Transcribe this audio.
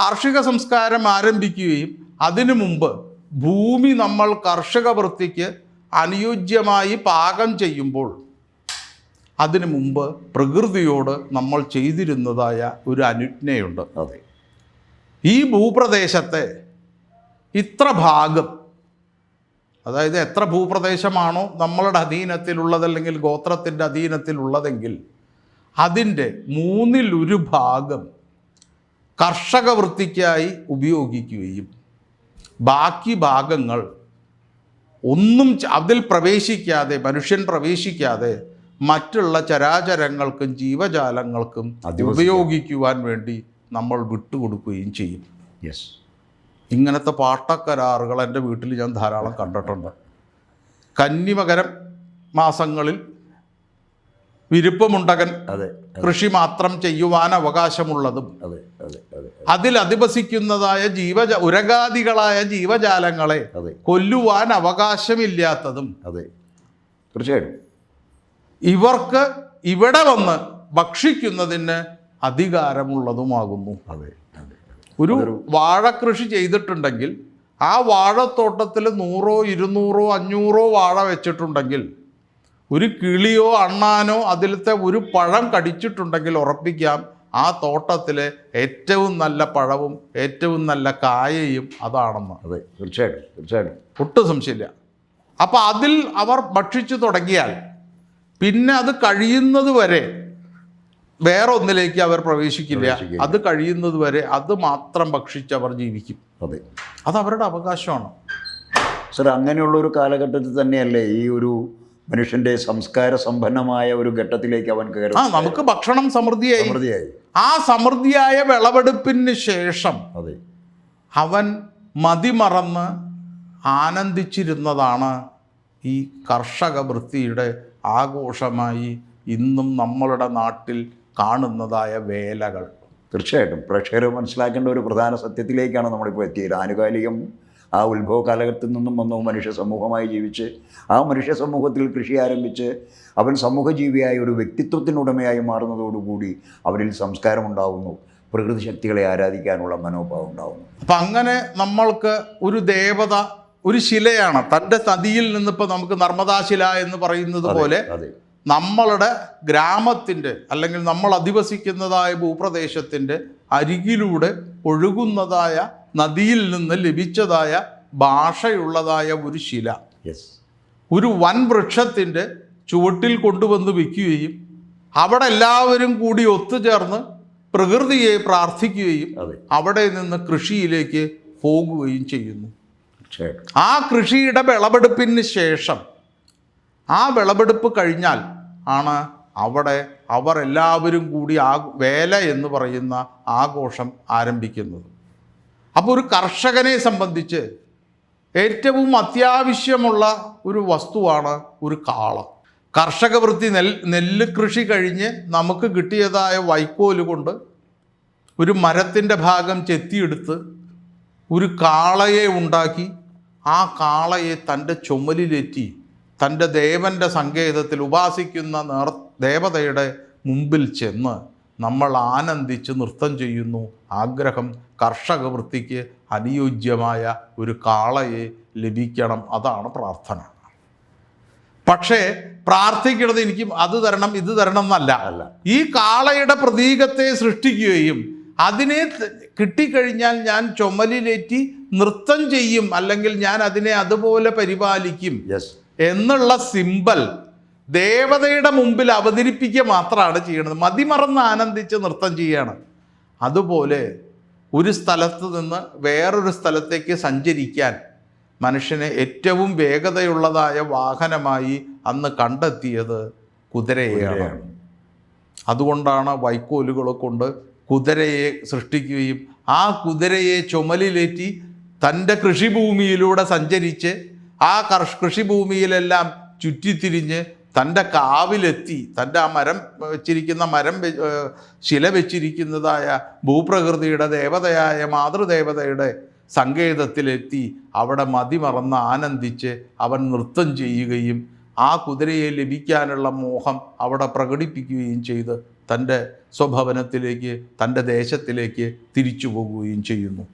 കാർഷിക സംസ്കാരം ആരംഭിക്കുകയും അതിനു മുമ്പ് ഭൂമി നമ്മൾ കർഷക വൃത്തിക്ക് അനുയോജ്യമായി പാകം ചെയ്യുമ്പോൾ അതിനു മുമ്പ് പ്രകൃതിയോട് നമ്മൾ ചെയ്തിരുന്നതായ ഒരു അനുജ്ഞയുണ്ട്. അതെ. ഈ ഭൂപ്രദേശത്തെ ഇത്ര ഭാഗം അതായത് എത്ര ഭൂപ്രദേശമാണോ നമ്മളുടെ അധീനത്തിലുള്ളതല്ലെങ്കിൽ ഗോത്രത്തിന്റെ അധീനത്തിലുള്ളതെങ്കിൽ അതിന്റെ മൂന്നിലൊരു ഭാഗം കർഷക വൃത്തിക്കായി ഉപയോഗിക്കുകയും ബാക്കി ഭാഗങ്ങൾ ഒന്നും അതിൽ പ്രവേശിക്കാതെ മനുഷ്യൻ പ്രവേശിക്കാതെ മറ്റുള്ള ചരാചരങ്ങൾക്കും ജീവജാലങ്ങൾക്കും. ഉപയോഗിക്കുവാൻ വേണ്ടി നമ്മൾ വിട്ടുകൊടുക്കുകയും ചെയ്യും. യെസ് ഇങ്ങനത്തെ പാട്ടക്കരാറുകൾ എന്റെ വീട്ടിൽ ഞാൻ ധാരാളം കണ്ടിട്ടുണ്ട്. കന്നിമകരം മാസങ്ങളിൽ വിരുപ്പമുണ്ടകൻ അതെ. കൃഷി മാത്രം ചെയ്യുവാൻ അവകാശമുള്ളതും അതെ അതെ. അതെ അതിൽ അധിവസിക്കുന്നതായ ജീവജ ഉരഗാദികളായ ജീവജാലങ്ങളെ കൊല്ലുവാൻ അവകാശമില്ലാത്തതും അതെ. തീർച്ചയായിട്ടും. ഇവർക്ക് ഇവിടെ വന്ന് ഭക്ഷിക്കുന്നതിന് അധികാരമുള്ളതുമാകുന്നു. അതെ ഒരു വാഴ കൃഷി ചെയ്തിട്ടുണ്ടെങ്കിൽ ആ വാഴത്തോട്ടത്തിൽ നൂറോ ഇരുന്നൂറോ അഞ്ഞൂറോ വാഴ വെച്ചിട്ടുണ്ടെങ്കിൽ ഒരു കിളിയോ അണ്ണാനോ അതിലത്തെ ഒരു പഴം കടിച്ചിട്ടുണ്ടെങ്കിൽ ഉറപ്പിക്കാം. ആ തോട്ടത്തിലെ ഏറ്റവും നല്ല പഴവും ഏറ്റവും നല്ല കായയും അതാണെന്ന്. അതെ തീർച്ചയായിട്ടും തീർച്ചയായിട്ടും. ഒട്ടും സംശയമില്ല. അപ്പോൾ അതിൽ അവർ ഭക്ഷിച്ചു തുടങ്ങിയാൽ പിന്നെ അത് കഴിയുന്നത് വരെ വേറെ ഒന്നിലേക്ക് അവർ പ്രവേശിക്കില്ല. അത് കഴിയുന്നത് വരെ അത് മാത്രം ഭക്ഷിച്ച് അവർ ജീവിക്കും. അതെ. അത് അവരുടെ അവകാശമാണ്. സർ അങ്ങനെയുള്ള ഒരു കാലഘട്ടത്തിൽ തന്നെയല്ലേ ഈ ഒരു മനുഷ്യന്റെ സംസ്കാര സമ്പന്നമായ ഒരു ഘട്ടത്തിലേക്ക് അവൻ ആ കയറി നമുക്ക് ഭക്ഷണം സമൃദ്ധിയായി. സമൃദ്ധിയായി. ആ സമൃദ്ധിയായ വിളവെടുപ്പിന് ശേഷം അതെ. അവൻ മതിമറന്ന് ആനന്ദിച്ചിരുന്നതാണ് ഈ കർഷക വൃത്തിയുടെ ആഘോഷമായി ഇന്നും നമ്മളുടെ നാട്ടിൽ കാണുന്നതായ വേലകൾ. തീർച്ചയായിട്ടും. പ്രേക്ഷകർ മനസ്സിലാക്കേണ്ട ഒരു പ്രധാന സത്യത്തിലേക്കാണ് നമ്മളിപ്പോൾ എത്തിയത്. ആനുകാലികം ആ ഉത്ഭവ കാലഘട്ടത്തിൽ നിന്നും വന്നു മനുഷ്യ സമൂഹമായി ജീവിച്ച് ആ മനുഷ്യ സമൂഹത്തിൽ കൃഷി ആരംഭിച്ച് അവൻ സമൂഹജീവിയായ ഒരു വ്യക്തിത്വത്തിനുടമയായി മാറുന്നതോടുകൂടി അവരിൽ സംസ്കാരം ഉണ്ടാകുന്നു പ്രകൃതി ശക്തികളെ ആരാധിക്കാനുള്ള മനോഭാവം ഉണ്ടാകുന്നു അപ്പം അങ്ങനെ നമ്മൾക്ക് ഒരു ദേവത ഒരു ശിലയാണ്. തന്റെ നദിയിൽ നിന്നിപ്പോൾ നമുക്ക് നർമ്മദാശില എന്ന് പറയുന്നത് പോലെ നമ്മളുടെ ഗ്രാമത്തിന്റെ അല്ലെങ്കിൽ നമ്മൾ അധിവസിക്കുന്നതായ ഭൂപ്രദേശത്തിന്റെ അരികിലൂടെ ഒഴുകുന്നതായ നദിയിൽ നിന്ന് ലഭിച്ചതായ ഭാഷയുള്ളതായ ഒരു ശില. ഒരു വൻ വൃക്ഷത്തിന്റെ ചുവട്ടിൽ കൊണ്ടുവന്ന് വയ്ക്കുകയും അവിടെ എല്ലാവരും കൂടി ഒത്തുചേർന്ന് പ്രകൃതിയെ പ്രാർത്ഥിക്കുകയും അവിടെ നിന്ന് കൃഷിയിലേക്ക് പോകുകയും ചെയ്യുന്നു. ആ കൃഷിയുടെ വിളവെടുപ്പിന് ശേഷം ആ വിളവെടുപ്പ് കഴിഞ്ഞാൽ ആണ് അവിടെ അവർ എല്ലാവരും കൂടി ആ വേല എന്ന് പറയുന്ന ആഘോഷം ആരംഭിക്കുന്നത്. അപ്പോൾ ഒരു കർഷകനെ സംബന്ധിച്ച് ഏറ്റവും അത്യാവശ്യമുള്ള ഒരു വസ്തുവാണ് ഒരു കാള. കർഷക വൃത്തി നെൽ നെല്ല് കൃഷി കഴിഞ്ഞ് നമുക്ക് കിട്ടിയതായ വൈക്കോൽ കൊണ്ട് ഒരു മരത്തിന്റെ ഭാഗം ചെത്തിയെടുത്ത് ഒരു കാളയെ ഉണ്ടാക്കി ആ കാളയെ തന്റെ ചുമലിലേറ്റി തന്റെ ദേവന്റെ സങ്കേതത്തിൽ ഉപാസിക്കുന്ന നേർ ദേവതയുടെ മുമ്പിൽ ചെന്ന് നമ്മൾ ആനന്ദിച്ച് നൃത്തം ചെയ്യുന്നു. ആഗ്രഹം കർഷക വൃത്തിക്ക് അനുയോജ്യമായ ഒരു കാളയെ ലഭിക്കണം. അതാണ് പ്രാർത്ഥന. പക്ഷേ പ്രാർത്ഥിക്കുന്നത് എനിക്ക് അത് തരണം ഇത് തരണം എന്നല്ല. അല്ല. ഈ കാളയുടെ പ്രതീകത്തെ സൃഷ്ടിക്കുകയും അതിനെ കിട്ടിക്കഴിഞ്ഞാൽ ഞാൻ ചുമലിലേറ്റി നൃത്തം ചെയ്യും. അല്ലെങ്കിൽ ഞാൻ അതിനെ അതുപോലെ പരിപാലിക്കും എന്നുള്ള സിമ്പൽ ദേവതയുടെ മുമ്പിൽ അവതരിപ്പിക്കുക മാത്രമാണ് ചെയ്യണത്. മതിമറന്ന് ആനന്ദിച്ച് നൃത്തം ചെയ്യുകയാണ് അതുപോലെ ഒരു സ്ഥലത്ത് നിന്ന് വേറൊരു സ്ഥലത്തേക്ക് സഞ്ചരിക്കാൻ മനുഷ്യനെ ഏറ്റവും വേഗതയുള്ളതായ വാഹനമായി അന്ന് കണ്ടെത്തിയത് കുതിരയെയാണ്. അതുകൊണ്ടാണ് വൈക്കോലുകളെ കൊണ്ട് കുതിരയെ സൃഷ്ടിക്കുകയും ആ കുതിരയെ ചുമലിലേറ്റി തന്റെ കൃഷിഭൂമിയിലൂടെ സഞ്ചരിച്ച് ആ കർഷ കൃഷിഭൂമിയിലെല്ലാം ചുറ്റിത്തിരിഞ്ഞ് തന്റെ കാവിലെത്തി തന്റെ ആ മരം വെച്ചിരിക്കുന്ന മരം ശില വെച്ചിരിക്കുന്നതായ ഭൂപ്രകൃതിയുടെ ദേവതയായ മാതൃദേവതയുടെ സങ്കേതത്തിലെത്തി അവിടെ മതിമറന്ന് ആനന്ദിച്ച് അവൻ നൃത്തം ചെയ്യുകയും ആ കുതിരയെ ലഭിക്കാനുള്ള മോഹം അവിടെ പ്രകടിപ്പിക്കുകയും ചെയ്ത് തന്റെ സ്വഭവനത്തിലേക്ക് തന്റെ ദേശത്തിലേക്ക് തിരിച്ചു പോകുകയും ചെയ്യുന്നു.